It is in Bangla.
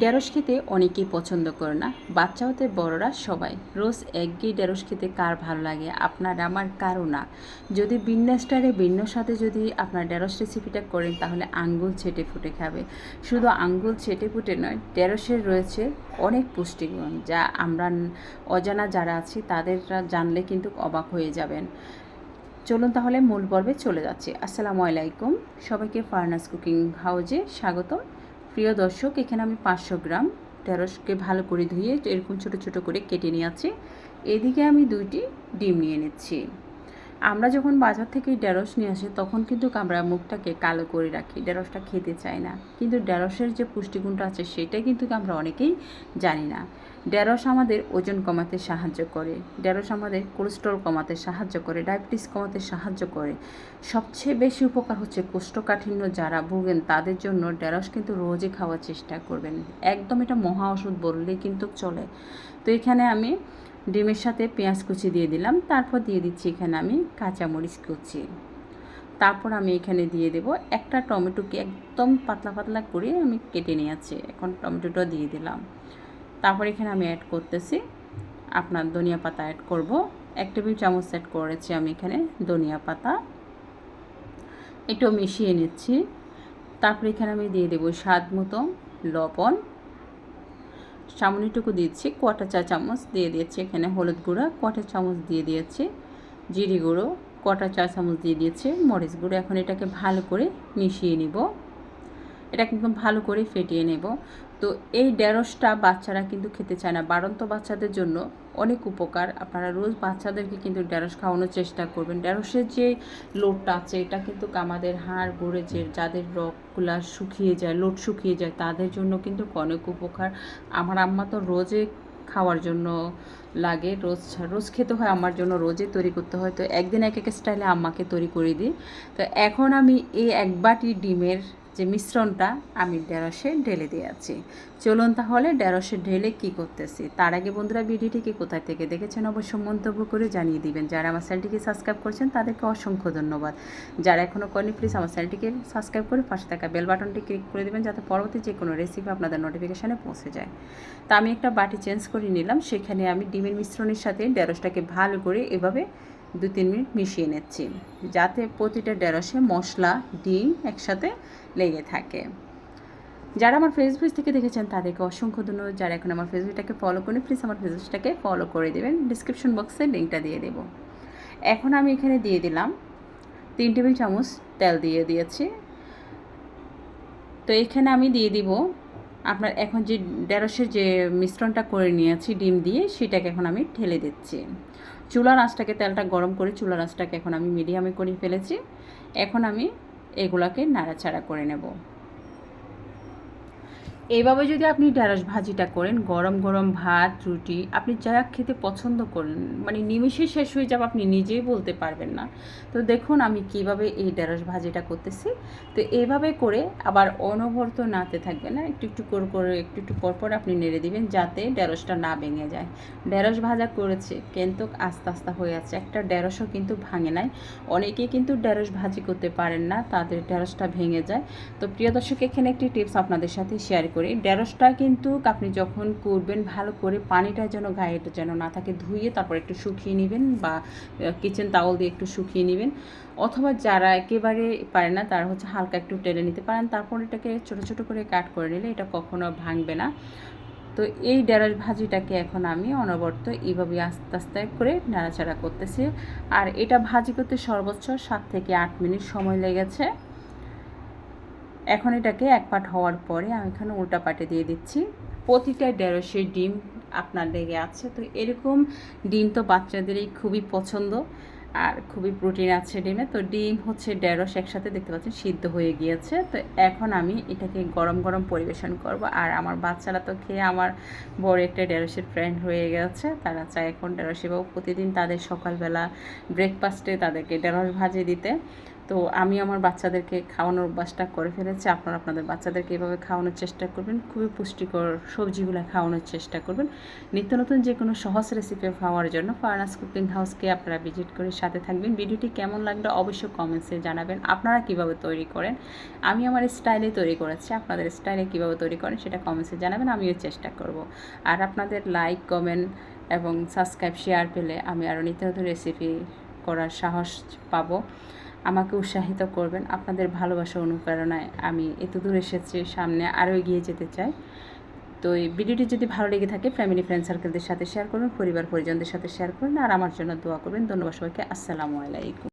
ঢেঁড়স খেতে অনেকেই পছন্দ করে না। বাচ্চা হতে বড়রা সবাই। রোজ একঘেয়ে ঢেঁড়স খেতে কার ভালো লাগে? আপনার, আমার কারও না। যদি বিন্যাসটারে ভিন্ন সাথে যদি আপনার ঢেঁড়স রেসিপিটা করেন, তাহলে আঙ্গুল ছেটে ফুটে খাবে। শুধু আঙ্গুল ছেটে ফুটে নয় ঢেঁড়সের রয়েছে অনেক পুষ্টিগুণ, যা আমরা অজানা যারা আছি, তাদেররা জানলে কিন্তু অবাক হয়ে যাবেন। চলুন তাহলে মূল পর্বে চলে যাচ্ছি। আসসালামু আলাইকুম। সবাইকে ফার্নাস কুকিং হাউজে স্বাগতম। প্রিয় দর্শক, এখানে আমি পাঁচশো গ্রাম ঢেঁড়সকে ভালো করে ধুয়ে এরকম ছোট ছোট করে কেটে নিয়েছি এদিকে আমি দুইটি ডিম নিয়ে নিচ্ছি। আমরা যখন বাজার থেকে ঢেঁড়স নিয়ে আসি, তখন কিন্তু আমরা মুখটাকে কালো করে রাখি, ঢেঁড়সটা খেতে চাই না। কিন্তু ঢেঁড়সের যে পুষ্টিগুণটা আছে সেটা কিন্তু আমরা অনেকেই জানি না। ঢেঁড়স আমাদের ওজন কমাতে সাহায্য করে, ঢেঁড়স আমাদের কোলেস্ট্রল কমাতে সাহায্য করে ডায়াবেটিস কমাতে সাহায্য করে। সবচেয়ে বেশি উপকার হচ্ছে কোষ্ঠকাঠিন্য যারা ভোগেন, তাদের জন্য ঢেঁড়স কিন্তু রোজই খাওয়ার চেষ্টা করবেন। একদম এটা মহা ওষুধ বললেই কিন্তু চলে। তো এখানে আমি ডিমের সাথে পেঁয়াজ কুচি দিয়ে দিলাম। তারপর দিয়ে দিচ্ছি এখানে আমি কাঁচামরিচ কুচি। তারপর আমি এখানে দিয়ে দেব একটা টমেটোকে একদম পাতলা পাতলা করে আমি কেটে নিয়েছি এখন টমেটোটা দিয়ে দিলাম। তারপর এখানে আমি অ্যাড করতেছি আপনার ধনিয়া পাতা অ্যাড করব। এক টেবিল চামচ অ্যাড করেছি আমি এখানে ধনিয়া পাতা। একটু মিশিয়ে নিচ্ছি। তারপর এখানে আমি দিয়ে দেবো স্বাদ মতো লবণ। সামান্যটুকু দিচ্ছি কটা চা চামচ দিয়ে দিয়েছি এখানে হলুদ গুঁড়া কটা চামচ দিয়ে দিয়েছি জিরি গুঁড়ো কটা চা চামচ দিয়ে দিয়েছি মরিচ গুঁড়ো। এখন এটাকে ভালো করে মিশিয়ে নিব। এটাকে একদম ভালো করে ফেটিয়ে নেব। তো এই ঢেঁড়সটা বাচ্চারা কিন্তু খেতে চায় না। বাড়ন্ত বাচ্চাদের জন্য অনেক উপকার। আপনারা রোজ বাচ্চাদেরকে কিন্তু ঢেঁড়স খাওয়ানোর চেষ্টা করবেন। ঢেঁড়সের যে লোটটা আছে, এটা কিন্তু আমাদের হাড়, গড়ে যে যাদের রগগুলা শুকিয়ে যায়, লোট শুকিয়ে যায়, তাদের জন্য কিন্তু অনেক উপকার। আমার আম্মা তো রোজে খাওয়ার জন্য লাগে। রোজ রোজ খেতে হয়, আমার জন্য রোজে তৈরি করতে হয়। তো একদিন এক এক স্টাইলে আম্মাকে তৈরি করে দিই। তো এখন আমি এই এক বাটি ডিমের যে মিশ্রণটা আমি ঢেঁড়সে ঢেলে দিয়েছি। চলুন তাহলে ঢেঁড়সে ঢেলে কি করতেছি? তার আগে বন্ধুরা ভিডিওটিকে কোথায় থেকে দেখেছেন অবশ্য মন্তব্য করে জানিয়ে দিবেন। যারা আমার চ্যানেলটিকে সাবস্ক্রাইব করছেন, তাদেরকে অসংখ্য ধন্যবাদ। যারা এখনও করেনি প্লিজ আমার চ্যানেলটিকে সাবস্ক্রাইব করে পাশে থাকা বেল বাটনটি ক্লিক করে দেবেন, যাতে পরবর্তী যে কোনো রেসিপি আপনাদের নোটিফিকেশানে পৌঁছে যায়। তা আমি একটা বাটি চেঞ্জ করে নিলাম। সেখানে আমি ডিমের মিশ্রণের সাথে ঢেঁড়সটাকে ভালো করে এভাবে দু তিন মিনিট মিশিয়ে নিচ্ছি, যাতে প্রতিটা ঢেঁড়সে মশলা, ডিম একসাথে লেগে থাকে। যারা আমার ফেসবুক থেকে দেখেছেন, তাদেরকে অসংখ্য ধন্যবাদ। যারা এখন আমার ফেসবুকটাকে ফলো করেন প্লিজ আমার ফেসবুকটাকে ফলো করে দেবেন। ডিসক্রিপশন বক্সে লিঙ্কটা দিয়ে দেব। এখন আমি এখানে দিয়ে দিলাম তিন টেবিল চামচ তেল দিয়ে দিয়েছি। তো এখানে আমি দিয়ে দিব আপনার এখন যে ঢেঁড়সের যে মিশ্রণটা করে নিয়েছি, ডিম দিয়ে সেটাকে এখন আমি ঠেলে দিচ্ছি। চুলা আঁচটাকে তেলটা গরম করে চুলা আঁচটাকে এখন আমি মিডিয়ামে করে ফেলেছি। এখন আমি এগুলাকে নাড়াচাড়া করে নেব। এইভাবে যদি আপনি ঢেঁড়স ভাজিটা করেন, গরম গরম ভাত, রুটি, আপনি যা খেতে পছন্দ করেন মানে নিমিষে শেষ হয়ে যাবে আপনি নিজেই বলতে পারবেন না। তো দেখুন আমি কীভাবে এই ঢেঁড়স ভাজিটা করতেছি। তো এইভাবে করে আবার অনবরত নাতে থাকবে না একটু একটু করে করে, একটু একটু পর পর আপনি নেড়ে দিবেন যাতে ঢেঁড়সটা না ভেঙে যায়। ঢেঁড়স ভাজা করেছে, কিন্তু আস্তে আস্তে হয়ে আছে। একটা ঢেঁড়সও কিন্তু ভাঙে নাই। অনেকেই কিন্তু ঢেঁড়স ভাজি করতে পারেন না, তাদের ঢেঁড়সটা ভেঙে যায়। তো প্রিয় দর্শক, এখানে একটি টিপস আপনাদের সাথে শেয়ার করি। করি। ঢেঁড়সটা কিন্তু আপনি যখন করবেন ভালো করে পানিটা যেন গায়ে যেন না থাকে, ধুয়ে তারপর একটু শুকিয়ে নেবেন বা কিচেন তাওয়াল দিয়ে একটু শুকিয়ে নেবেন। অথবা যারা একেবারে পারে না, তারা হচ্ছে হালকা একটু টেলে নিতে পারেন। তারপর এটাকে ছোটো ছোটো করে কাট করে নিলে এটা কখনো ভাঙবে না। তো এই ঢেঁড়স ভাজিটাকে এখন আমি অনবরত এইভাবে আস্তে আস্তে করে নাড়াচাড়া করতেছি। আর এটা ভাজি করতে সর্বোচ্চ সাত থেকে আট মিনিট সময় লেগেছে। এখন এটাকে এক পাট হওয়ার পরে আমি এখানে উল্টা পাটে দিয়ে দিচ্ছি। প্রতিটা ঢেঁড়সের ডিম আপনার লেগে আছে। তো এরকম ডিম তো বাচ্চাদেরই খুবই পছন্দ আর খুবই প্রোটিন আছে ডিমে। তো ডিম হচ্ছে ঢেঁড়স একসাথে দেখতে পাচ্ছেন সিদ্ধ হয়ে গিয়েছে। তো এখন আমি এটাকে গরম গরম পরিবেশন করব। আর আমার বাচ্চারা তো খেয়ে আমার বড় একটা ঢেঁড়সের ফ্রেন্ড হয়ে গেছে। তারা চায় এখন ঢেঁড়স এবং প্রতিদিন তাদের সকালবেলা ব্রেকফাস্টে তাদেরকে ঢেঁড়স ভাজি দিতে। তো আমি আমার বাচ্চাদেরকে খাওয়ানোর অভ্যাসটা করে ফেলেছি। আপনারা আপনাদের বাচ্চাদেরকে এভাবে খাওয়ানোর চেষ্টা করবেন। খুবই পুষ্টিকর সবজিগুলো খাওয়ানোর চেষ্টা করবেন। নিত্য নতুন যে কোনো সহজ রেসিপি খাওয়ার জন্য ফার্নাস কুকিং হাউসকে আপনারা ভিজিট করে সাথে থাকবেন। ভিডিওটি কেমন লাগল অবশ্যই কমেন্টসে জানাবেন। আপনারা কীভাবে তৈরি করেন? আমি আমার স্টাইলে তৈরি করেছি। আপনাদের স্টাইলে কীভাবে তৈরি করেন সেটা কমেন্টসে জানাবেন। আমিও চেষ্টা করব। আর আপনাদের লাইক কমেন্ট এবং সাবস্ক্রাইব শেয়ার পেলে আমি আরও নিত্য নতুন রেসিপি করার সাহস পাবো। আমাকে উৎসাহিত করবেন আপনাদের ভালোবাসা অনুপ্রেরণায় আমি এত দূর এসেছি, সামনে আরও এগিয়ে যেতে চাই। তো এই ভিডিওটি যদি ভালো লেগে থাকে ফ্যামিলি ফ্রেন্ড সার্কেলদের সাথে শেয়ার করবেন পরিবার, পরিজনদের সাথে শেয়ার করবেন আর আমার জন্য দোয়া করবেন। ধন্যবাদ সবাইকে, আসসালামু আলাইকুম।